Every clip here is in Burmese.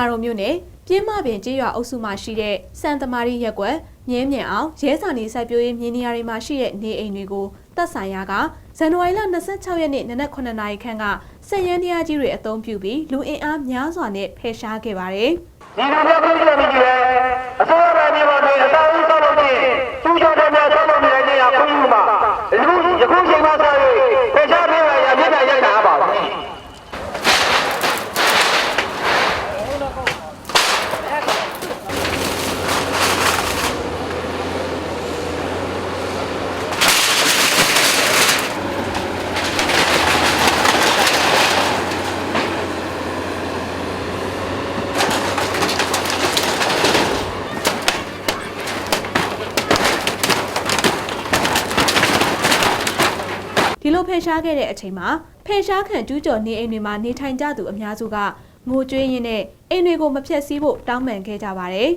လာတော်မြို့နယ်ပြင်းမပင်ကျေးရွာအုပ်စုမှာရှိတဲ့စံသမารီရက်ကွက်မြင်းမြင်အောင်ရဲစာနေစိုက်ပျိုးရေးမြေနေရာတွေမှာရှိတဲ့နေအိမ်တွေကိုတပ်ဆိုင်ရာကဇန်နဝါရီလ26ရက်နေ့နနက်9နာရီခန့်ကစက်ရန်တရားကြီးတွေအုံပြုပြီးလူအင်အားများစွာနဲ့ဖယ်ရှားခဲ့ပါတယ်ဒီလိုမျိုးပြည်သူတွေအစိုးရပိုင်းမှာဒီအတောင်းဆောက်လို့ရှိရင်သူ့ကြောင့်တည်းဆောက်လို့နေတဲ့နေရာခွင့်ယူမှာအခုယခုချိန်မှစ၍ဖေရှားပြေးရရမြင့်မြတ်ရိုက်တာပါဘူး ဒီလိုဖ ယ်ရှားခဲ့တဲ့အချိန်မှာဖယ်ရှားခံကျူးကျော်နေအိမ်တွေမှာနေထိုင်ကြသူအများစုကငိုကြွေးရင်းနဲ့အိမ်တွေကိုမဖျက်ဆီးဖို့တောင်းပန်ခဲ့ကြပါတယ်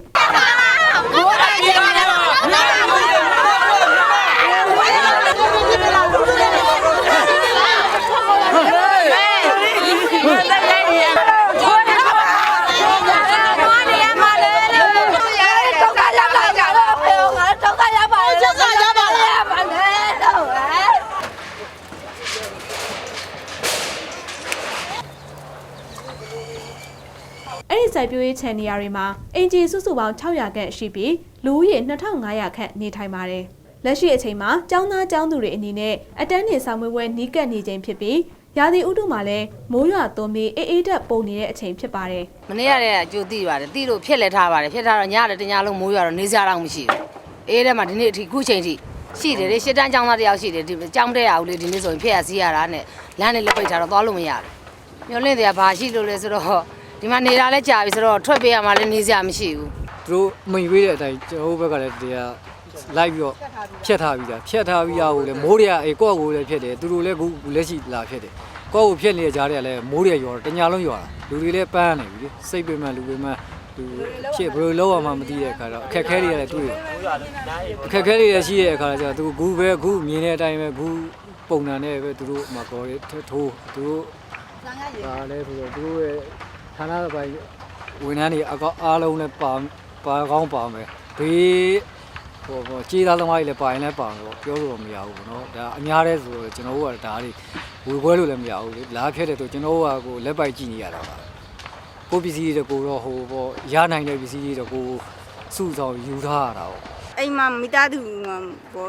အဲ့ဒီစိုက်ပျိုးရေးခြံနေရာတွေမှာအင်ဂျီစုစုပေါင်း600ခန့်ရှိပြီးလူဦးရေ2500ခန့်နေထိုင်ပါတယ်။လက်ရှိအချိန်မှာကျောင်းသားကျောင်းသူတွေအနေနဲ့အတန်းနေဆောင်မွေးပွဲနီးကပ်နေချိန်ဖြစ်ပြီးရာသီဥတုမှာလည်းမိုးရွာသွန်းပြီးအေးအေးတက်ပုံနေတဲ့အချိန်ဖြစ်ပါတယ်မနေ့ကတည်းကကြိုသိပါတယ်သိလို့ဖြစ်လဲထားပါတယ်ဖြစ်ထားတော့ညလည်းတညလုံးမိုးရွာတော့နေစရာတော့မရှိဘူးအေးထဲမှာဒီနေ့အထိခုချိန်ထိရှိတယ်လေရှစ်တန်းကျောင်းသားတယောက်ရှိတယ်ဒီကျောင်းတဲ့ရအောင်လေဒီနေ့ဆိုရင်ဖြစ်ရစီးရတာနဲ့လမ်းနဲ့လက်ပိတ်ထားတော့သွားလို့မရဘူးမျောလင့်တရားဘာရှိလို့လဲဆိုတော့ ဒီမှာနေတာလဲကြာပြီဆိုတော့ထွက်ပေးရမှလည်းနေစရာမရှိဘူးသူတို့မိန်ဝေးတဲ့အတိုင်းကျွန်တော်တို့ဘက်ကလည်းတရားလိုက်ပြီးတော့ဖြတ်ထားပြီးသားဖြတ်ထားပြီးသားကိုလည်းမိုးတွေကအေးကိုယ့်ကိုယ်လည်းဖြတ်တယ်သူတို့လည်းခုလက်ရှိလာဖြတ်တယ်ကိုယ့်ကိုဖြတ်နေတဲ့ကြားတွေကလည်းမိုးတွေရွာတော့တညာလုံးရွာတာလူတွေလည်းပန်းနေပြီလေစိတ်ပင်မှလူပင်မှသူဖြစ်ဘယ်လိုလုပ်ရမှမသိတဲ့အခါတော့အခက်အခဲတွေလည်းတွေ့တယ်အခက်အခဲတွေလည်းရှိတဲ့အခါကျတော့သူခုပဲခုမြင်တဲ့အတိုင်းပဲခုပုံစံနဲ့ပဲသူတို့မကော်ရထိုးသူတို့ဒါလည်းဆိုတော့သူတို့ရဲ့ ဌာနပိုင်းဝန်ထမ်းတွေအကောအားလုံးလည်းပါပါကောင်းပါမယ်ဘေးဟိုဟိုကြေးသားသမားတွေလည်းပါရင်လည်းပါမယ်ပေါ့ပြောလို့တော့မရဘူးပေါ့နော်ဒါအများတဲ့ဆိုတော့ကျွန်တော်တို့ကဒါတွေဝေခွဲလို့လည်းမရဘူးလေလာဖြစ်တဲ့ဆိုကျွန်တော်တို့ကကိုလက်ပိုက်ကြည့်နေရတာပါကိုပစ္စည်းတွေကိုတော့ဟိုပေါ့ရနိုင်တဲ့ပစ္စည်းတွေတော့ကိုစုဆောင်ယူထားရတာပေါ့အိမ်မှာမိသားစုဟို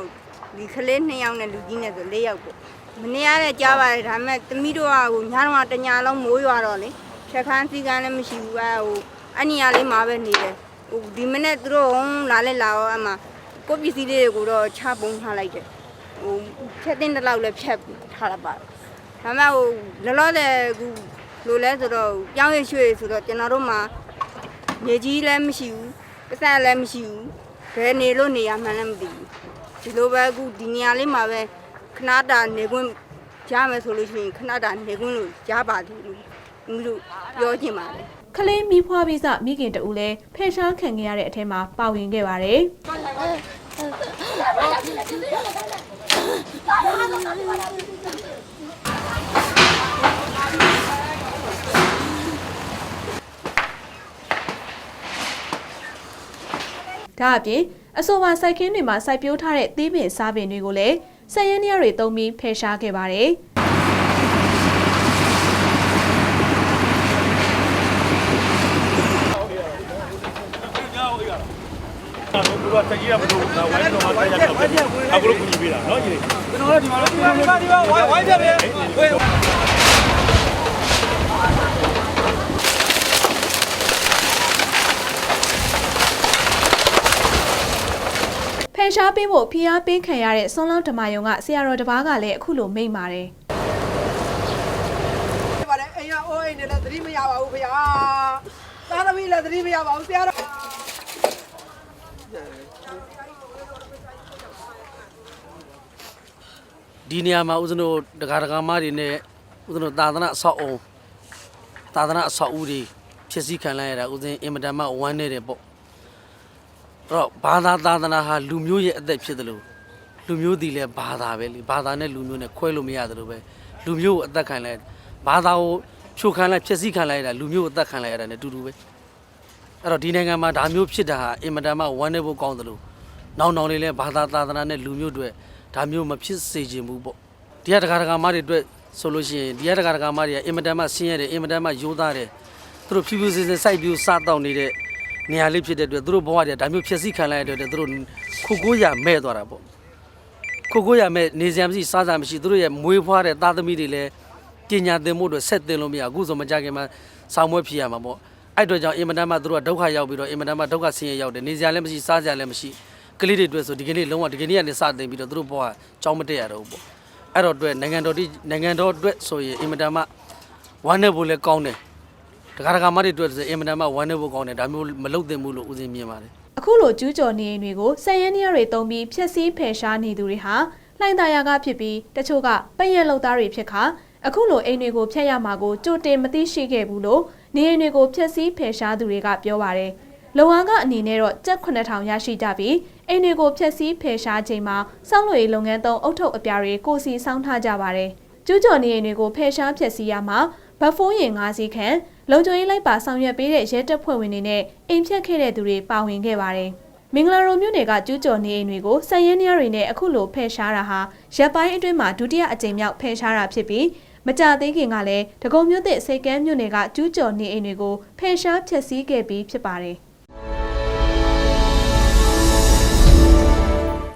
ဒီကလေးနှစ်ယောက်နဲ့လူကြီးနဲ့ဆို၄ယောက်ပေါ့မနေ့ကလည်းကြားပါတယ်ဒါပေမဲ့သမီးတို့ကဟိုညတော့တညာလုံးမိုးရွာတော့လေ ချက်ခန်းစီကန်းလည်းမရှိဘူးအဲဟိုအနီယာလေးမှာပဲနေတယ်ဟိုဒီမနေ့သူတို့လာလဲလာတော့အမှကိုပစ္စည်းလေးတွေကိုတော့ချပုံထားလိုက်တယ်ဟိုဖြတ်တင်တဲ့လောက်လည်းဖြတ်ထားရပါဒါပေမဲ့ဟိုလောလောဆယ်ကူလိုလဲဆိုတော့ပြောင်းရွှေ့ရွှေ့ဆိုတော့ကျွန်တော်တို့မှာနေကြီးလည်းမရှိဘူးပတ်စံလည်းမရှိဘူးဘယ်နေလို့နေရမှန်းလည်းမသိဘူးဒီလိုပဲအခုဒီနေရာလေးမှာပဲခဏတာနေခွင့်ရမယ်ဆိုလို့ရှိရင်ခဏတာနေခွင့်လို့ရပါသေးလို့ဦး လို့ပြောချင်ပါတယ်။ကလေးမီးဖွားပြီးစမိခင်တဦးလည်းဖယ်ရှားခံခဲ့ရတဲ့အထက်မှာပါဝင်ခဲ့ပါတယ်။ဒါအပြင်အဆိုပါစိုက်ခင်းတွေမှာစိုက်ပျိုးထားတဲ့သီးပင်စားပင်တွေကိုလည်းဆက်ရင်းနေရတွေတုံးပြီးဖယ်ရှားခဲ့ပါတယ်။ တို့ကတက်ကြီးရမလို့ဝိုင်းတော့မှတက်ရတော့အခုလိုကူညီပေးတာနော်ညီလေးကျွန်တော်တို့ဒီမှာတော့ဒီမှာဒီမှာဝိုင်းဝိုင်းပြတယ်ဝေးဖန်ရှားပေးဖို့ဖိအားပေးခံရတဲ့ဆွန်လောင်းဓမာယုံကဆရာတော်တစ်ပါးကလည်းအခုလိုမိန့်ပါတယ်။ဒီပါလေအိမ်ကအိုးအိမ်နဲ့လည်းသတိမရပါဘူးခင်ဗျာ။သားသမီးလည်းသတိမရပါဘူးဆရာတော် ဒီနေရာမှာဦးဇင်းတို့ဒကာဒကာမတွေနဲ့ဦးဇင်းတို့သာသနာအဆောက်အုံသာသနာအဆောက်အဦတွေဖြစ်စည်းခံလိုက်ရတာဦးဇင်းအင်မတန်မှဝမ်းနေတယ်ပေါ့အဲ့တော့ဘာသာသာသနာဟာလူမျိုးရဲ့အသက်ဖြစ်တယ်လို့လူမျိုးတည်လဲဘာသာပဲလေဘာသာနဲ့လူမျိုးနဲ့ခွဲလို့မရတယ်လို့ပဲလူမျိုးကိုအသက်ခံလိုက်ဘာသာကိုဖြိုခံလိုက်ဖြစ်စည်းခံလိုက်ရတာလူမျိုးကိုအသက်ခံလိုက်ရတာ ਨੇ တူတူပဲအဲ့တော့ဒီနိုင်ငံမှာဒါမျိုးဖြစ်တာဟာအင်မတန်မှဝမ်းနည်းဖို့ကောင်းတယ်လို့နောင်နောင်လေးလည်းဘာသာသာသနာနဲ့လူမျိုးတွေ ဒါမျိုးမဖြစ်စေချင်ဘူးပေါ့ဒီကတကာတကာမတွေအတွက်ဆိုလို့ရှိရင်ဒီကတကာတကာမတွေကအင်မတန်မှဆင်းရဲတယ်အင်မတန်မှရိုးသားတယ်သူတို့ဖြူဖြူစင်စင်စိုက်ပြူစားတောက်နေတဲ့နေရာလေးဖြစ်တဲ့အတွက်သူတို့ဘဝတွေဒါမျိုးဖြစ်စီခံလိုက်ရတဲ့အတွက်သူတို့ခုကိုရမဲ့သွားတာပေါ့ကိုကိုရမဲ့နေစရာမရှိစားစရာမရှိသူတို့ရဲ့မွေးဖွားတဲ့သားသမီးတွေလည်းပညာသင်ဖို့အတွက်ဆက်သင်လို့မရအခုဆိုမကြခင်မှာဆောင်းမွေးဖြစ်ရမှာပေါ့အဲ့အတွက်ကြောင့်အင်မတန်မှသူတို့ကဒုက္ခရောက်ပြီးတော့အင်မတန်မှဒုက္ခဆင်းရဲရောက်တယ်နေစရာလည်းမရှိစားစရာလည်းမရှိ ကလေးတွေအတွက်ဆိုဒီကနေ့လုံးဝဒီကနေ့ကနေစတင်ပြီးတော့သူတို့ဘဝကြောင်းမတက်ရတော့ဘူးပေါ့အဲ့တော့အတွက်နိုင်ငံတော်ဒီနိုင်ငံတော်အတွက်ဆိုရင်အင်မတန်မှဝမ်းနည်းဖို့လည်းကောင်းတယ်တခါတခါမတွေအတွက်ဆိုအင်မတန်မှဝမ်းနည်းဖို့ကောင်းတယ်ဒါမျိုးမလုပ်သင့်ဘူးလို့ဦးစီးမြင်ပါတယ်အခုလိုကျူးကျော်နေအိမ်တွေကိုစက်ရင်းနီးယားတွေတုံးပြီးဖျက်ဆီးဖယ်ရှားနေသူတွေဟာလှိုင်သာယာကဖြစ်ပြီးတချို့ကပည့်ရက်လုပ်သားတွေဖြစ်ခါအခုလိုအိမ်တွေကိုဖျက်ရမှာကိုကြိုတင်မသိရှိခဲ့ဘူးလို့နေအိမ်တွေကိုဖျက်ဆီးဖယ်ရှားသူတွေကပြောပါတယ်။ လုံအောင်ကအနေနဲ့တော့ကြက်9000ရရှိကြပြီးအိမ်တွေကိုဖျက်ဆီးဖယ်ရှားချိန်မှာစောင့်လို့ရေးလုပ်ငန်းသုံးအုတ်ထုတ်အပြားတွေကိုစီစောင်းထားကြပါတယ်။ကျူးကျော်နေအိမ်တွေကိုဖယ်ရှားဖျက်ဆီးရမှာဘတ်ဖိုးရင်၅စီးခန့်လုံခြုံရေးလိုက်ပါဆောင်ရွက်ပေးတဲ့ရဲတပ်ဖွဲ့ဝင်တွေနဲ့အိမ်ဖြတ်ခဲ့တဲ့သူတွေပါဝင်ခဲ့ပါတယ်။မင်္ဂလာရုံမြို့နယ်ကကျူးကျော်နေအိမ်တွေကိုစက်ရင်းနီးယားတွေနဲ့အခုလိုဖယ်ရှားတာဟာရပ်ပိုင်းအတွင်းမှာဒုတိယအကြိမ်မြောက်ဖယ်ရှားတာဖြစ်ပြီးမကြသေးခင်ကလည်းဒဂုံမြို့သစ်စိတ်ကမ်းမြို့နယ်ကကျူးကျော်နေအိမ်တွေကိုဖယ်ရှားဖျက်ဆီးခဲ့ပြီးဖြစ်ပါတယ်။